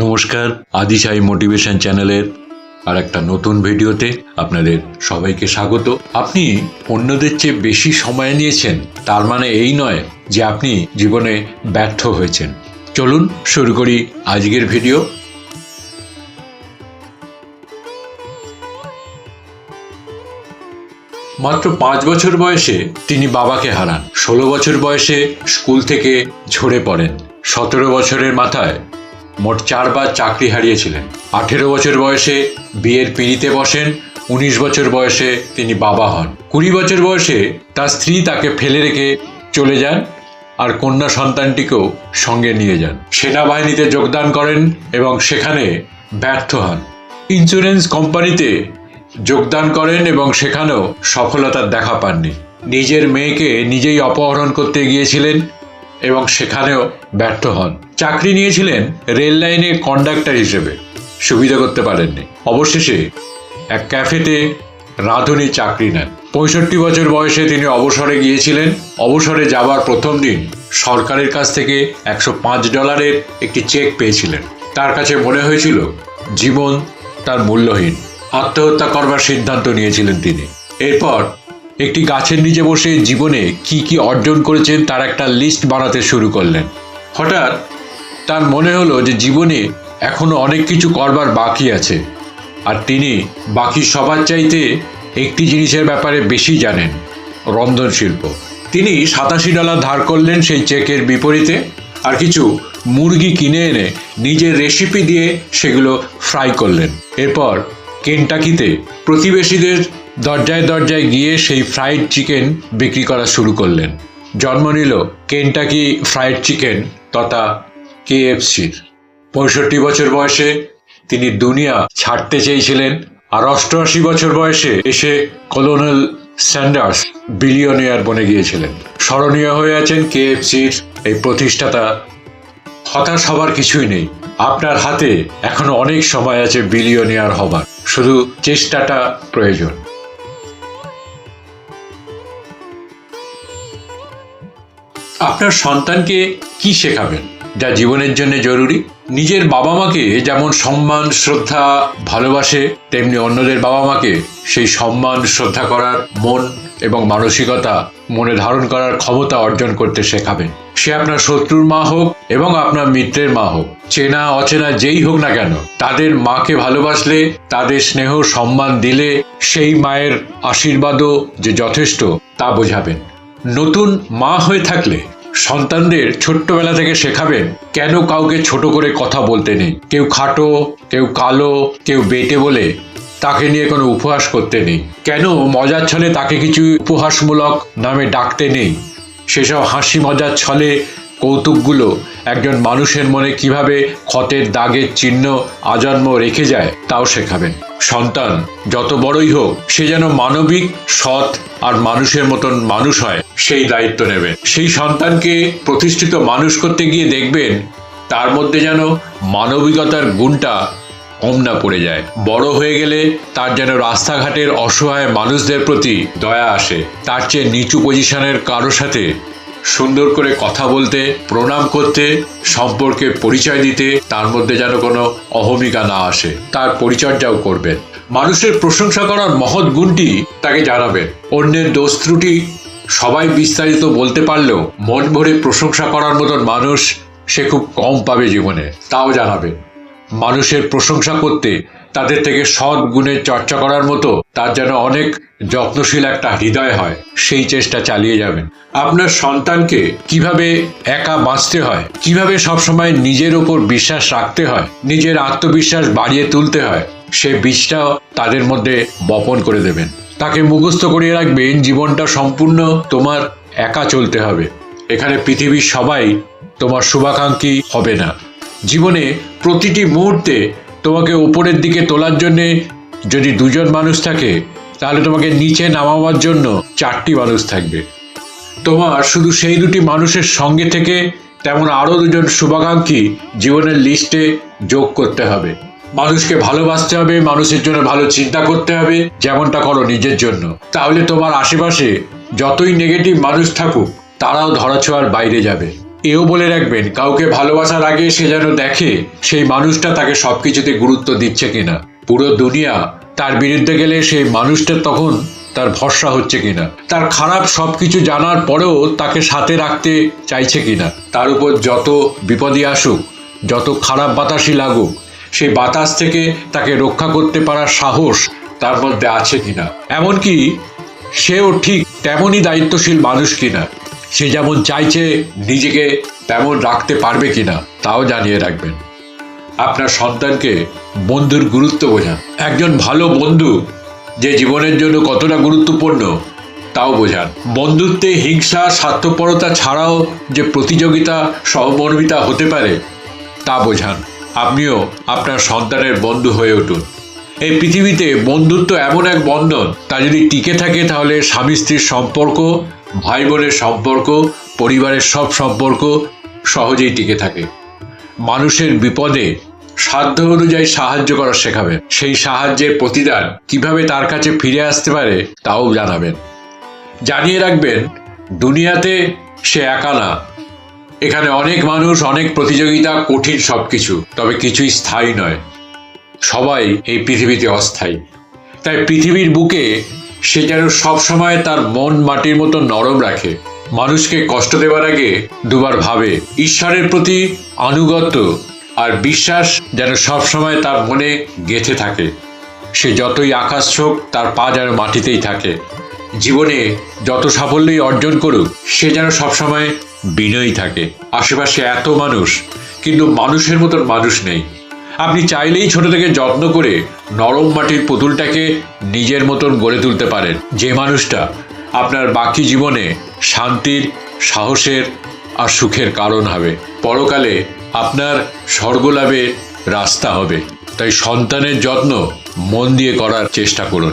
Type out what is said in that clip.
নমস্কার আদিশাই মোটিভেশন চ্যানেলের আর একটা নতুন ভিডিওতে আপনাদের সবাইকে স্বাগত। আপনি অন্যদের চেয়ে বেশি সময় নিয়েছেন, তার মানে এই নয় যে আপনি জীবনে ব্যর্থ হয়েছেন। চলুন শুরু করি আজকের ভিডিও। মাত্র পাঁচ বছর বয়সে তিনি বাবাকে হারান। ষোলো বছর বয়সে স্কুল থেকে ঝরে পড়েন। সতেরো বছরের মাথায় মোট চারবার চাকরি হারিয়েছিলেন। আঠেরো বছর বয়সে বিয়ের পিড়িতে বসেন, উনিশ বছর বয়সে তিনি বাবা হন। কুড়ি বছর বয়সে তার স্ত্রী তাকে ফেলে রেখে চলে যান আর কন্যা সন্তানটিকেও সঙ্গে নিয়ে যান। সেনাবাহিনীতে যোগদান করেন এবং সেখানে ব্যর্থ হন। ইন্স্যুরেন্স কোম্পানিতে যোগদান করেন এবং সেখানেও সফলতার দেখা পাননি। নিজের মেয়েকে নিজেই অপহরণ করতে গিয়েছিলেন এবং সেখানেও ব্যর্থ হন। চাকরি নিয়েছিলেন রেল লাইনে কন্ডাক্টর হিসেবে। সুবিধা করতে পারেননি। অবশেষে এক ক্যাফেতে রাঁধুনি চাকরি নেন। পঁয়ষট্টি বছর বয়সে তিনি অবসরে গিয়েছিলেন। অবসরে যাবার প্রথম দিন সরকারের কাছ থেকে একশো পাঁচ ডলারের একটি চেক পেয়েছিলেন। তার কাছে মনে হয়েছিল, জীবন তার মূল্যহীন। আত্মহত্যা করবার সিদ্ধান্ত নিয়েছিলেন তিনি। এরপর একটি গাছের নিচে বসে জীবনে কি কি অর্জন করেছেন তার একটা লিস্ট বানাতে শুরু করলেন। হঠাৎ তার মনে হলো যে জীবনে এখনও অনেক কিছু করবার বাকি আছে। আর তিনি বাকি সবার চাইতে একটি জিনিসের ব্যাপারে বেশি জানেন, রন্ধন শিল্প। তিনি সাতাশি ডলার ধার করলেন সেই চেকের বিপরীতে, আর কিছু মুরগি কিনে এনে নিজের রেসিপি দিয়ে সেগুলো ফ্রাই করলেন। এরপর কেনটাকিতে প্রতিবেশীদের দরজায় দরজায় গিয়ে সেই ফ্রাইড চিকেন বিক্রি করা শুরু করলেন। জন্ম নিল কেনটাকি ফ্রাইড চিকেন তথা কেএফসির পঁয়ষট্টি বছর বয়সে তিনি দুনিয়া ছাড়তে চেয়েছিলেন আর অষ্টআশি বছর বয়সে এসে কলোনেল স্যান্ডার্স বিলিয়নিয়ার বনে গিয়েছিলেন। স্মরণীয় হয়ে আছেন কেএফসির এই প্রতিষ্ঠাতা। হতাশ হবার কিছুই নেই। আপনার হাতে এখনও অনেক সময় আছে বিলিয়নিয়ার হবার। শুধু চেষ্টাটা প্রয়োজন। আপনার সন্তানকে কি শেখাবেন? যা জীবনের জন্য জরুরি। নিজের বাবা মাকে যেমন সম্মান, শ্রদ্ধা ভালোবাসে, তেমনি অন্যদের বাবা মাকে সেই সম্মান, শ্রদ্ধা করার মন এবং মানসিকতা মনে ধারণ করার ক্ষমতা অর্জন করতে শেখাবেন। সে আপনার শত্রুর মা হোক এবং আপনার মিত্রের মা হোক। চেনা, অচেনা যেই হোক না কেন, তাদের মাকে ভালোবাসলে, তাদের স্নেহ, সম্মান দিলে সেই মায়ের আশীর্বাদও যে যথেষ্ট তা বোঝাবেন। নতুন মা হয়ে থাকলে সন্তানদের ছোট্টবেলা থেকে শেখাবেন কেন কাউকে ছোট করে কথা বলতে নেই। কেউ খাটো, কেউ কালো, কেউ বেটে বলে তাকে নিয়ে কোনো উপহাস করতে নেই। কেন মজার ছলে তাকে কিছু উপহাসমূলক নামে ডাকতে নেই? সেসব হাসি মজার ছলে কৌতুকগুলো একজন মানুষের মনে কীভাবে ক্ষতের দাগের চিহ্ন আজন্ম রেখে যায়, তাও শেখাবেন। সন্তান, যত বড়ই হোক, সে যেন মানবিক সৎ আর মানুষের মতন মানুষ হয়, সেই দায়িত্ব নেবেন। সেই সন্তানকে প্রতিষ্ঠিত মানুষ করতে গিয়ে দেখবেন, তার মধ্যে যেন মানবিকতার গুণটা কম না পড়ে যায়। বড় হয়ে গেলে তার যেন রাস্তাঘাটের অসহায় মানুষদের প্রতি দয়া আসে, তার চেয়ে নিচু পজিশনের কারও সাথে সুন্দর করে কথা বলতে, প্রণাম করতে, সম্পর্কে পরিচয় দিতে, তার মধ্যে যেন কোনো অহমিকা না আসে। তার পরিচর্যাও করবেন। মানুষের প্রশংসা করার মহৎ গুণটি তাকে জানাবেন। অন্যের দোষ ত্রুটি সবাই বিস্তারিত বলতে পারলেও মন ভরে প্রশংসা করার মতন মানুষ সে খুব কম পাবে জীবনে। তাও জানাবেন, মানুষের প্রশংসা করতে তাদের থেকে সৎ গুণের চর্চা করার মতো তার যেন অনেক যত্নশীল একটা হৃদয় হয়, সেই চেষ্টা চালিয়ে যাবেন। আপনার সন্তানকে কীভাবে একা বাঁচতে হয়, কীভাবে সবসময় নিজের ওপর বিশ্বাস রাখতে হয়, নিজের আত্মবিশ্বাস বাড়িয়ে তুলতে হয়, সে বীজটাও তাদের মধ্যে বপন করে দেবেন। তাকে মুখস্থ করিয়ে রাখবেন, জীবনটা সম্পূর্ণ তোমার একা চলতে হবে। এখানে পৃথিবীর সবাই তোমার শুভাকাঙ্ক্ষী হবে না। জীবনে প্রতিটি মুহূর্তে তোমাকে উপরের দিকে তোলার জন্যে যদি দুজন মানুষ থাকে, তাহলে তোমাকে নিচে নামাবার জন্য চারটি মানুষ থাকবে। তোমার শুধু সেই দুটি মানুষের সঙ্গে থেকে তেমন আরও দুজন শুভাকাঙ্ক্ষী জীবনের লিস্টে যোগ করতে হবে। মানুষকে ভালোবাসতে হবে, মানুষের জন্য ভালো চিন্তা করতে হবে, যেমনটা করো নিজের জন্য। তাহলে তোমার আশেপাশে যতই নেগেটিভ মানুষ থাকুক, তারাও ধরাছোঁয়ার বাইরে যাবে। এও বলে রাখবেন, কাউকে ভালোবাসার আগে সে যেন দেখে সেই মানুষটা তাকে সবকিছুতে গুরুত্ব দিচ্ছে কিনা। পুরো দুনিয়া তার বিরুদ্ধে গেলে সেই মানুষটা তখন তার ভরসা হচ্ছে কিনা। তার খারাপ সবকিছু জানার পরেও তাকে সাথে রাখতে চাইছে কিনা। তার উপর যত বিপদই আসুক, যত খারাপ বাতাসই লাগুক, সেই বাতাস থেকে তাকে রক্ষা করতে পারার সাহস তার মধ্যে আছে কিনা। এমনকি সেও ঠিক তেমনই দায়িত্বশীল মানুষ কিনা। সে যেমন চাইছে নিজেকে তেমন রাখতে পারবে কিনা, তাও জানিয়ে রাখবেন। আপনার সন্তানকে বন্ধুর গুরুত্ব বোঝান। একজন ভালো বন্ধু যে জীবনের জন্য কতটা গুরুত্বপূর্ণ, তাও বোঝান। বন্ধুত্বে হিংসা, স্বার্থপরতা ছাড়াও যে প্রতিযোগিতা সহমর্মিতা হতে পারে, তা বোঝান। আপনিও আপনার সন্তানের বন্ধু হয়ে উঠুন। এই পৃথিবীতে বন্ধুত্ব এমন এক বন্ধন, তা যদি টিকে থাকে তাহলে স্বামী স্ত্রীর সম্পর্ক ভাই বোনের সম্পর্ক, পরিবারের সব সম্পর্ক সহজেই টিকে থাকে। মানুষের বিপদে সাধ্য অনুযায়ী সাহায্য করা শেখাবেন। সেই সাহায্যের প্রতিদান কীভাবে তার কাছে ফিরে আসতে পারে তাও জানাবেন। জানিয়ে রাখবেন, দুনিয়াতে সে একা না। এখানে অনেক মানুষ, অনেক প্রতিযোগিতা, কঠিন সব কিছু তবে কিছুই স্থায়ী নয়। সবাই এই পৃথিবীতে অস্থায়ী। তাই পৃথিবীর বুকে সে যেন সবসময় তার মন মাটির মতো নরম রাখে। মানুষকে কষ্ট দেওয়ার আগে দুবার ভাবে, ঈশ্বরের প্রতি আনুগত্য আর বিশ্বাস যেন সবসময় তার মনে গেঁথে থাকে। সে যতই আকাশ ছোক তার পা যেন মাটিতেই থাকে। জীবনে যত সাফল্যই অর্জন করুক, সে যেন সবসময় বিনয়ী থাকে। আশেপাশে এত মানুষ, কিন্তু মানুষের মতন মানুষ নেই। আপনি চাইলেই ছোট থেকে যত্ন করে নরম মাটির পুতুলটাকে নিজের মতন গড়ে তুলতে পারেন। যে মানুষটা আপনার বাকি জীবনে শান্তির, সাহসের আর সুখের কারণ হবে। পরকালে আপনার স্বর্গলাভের রাস্তা হবে। তাই সন্তানের যত্ন মন দিয়ে করার চেষ্টা করুন।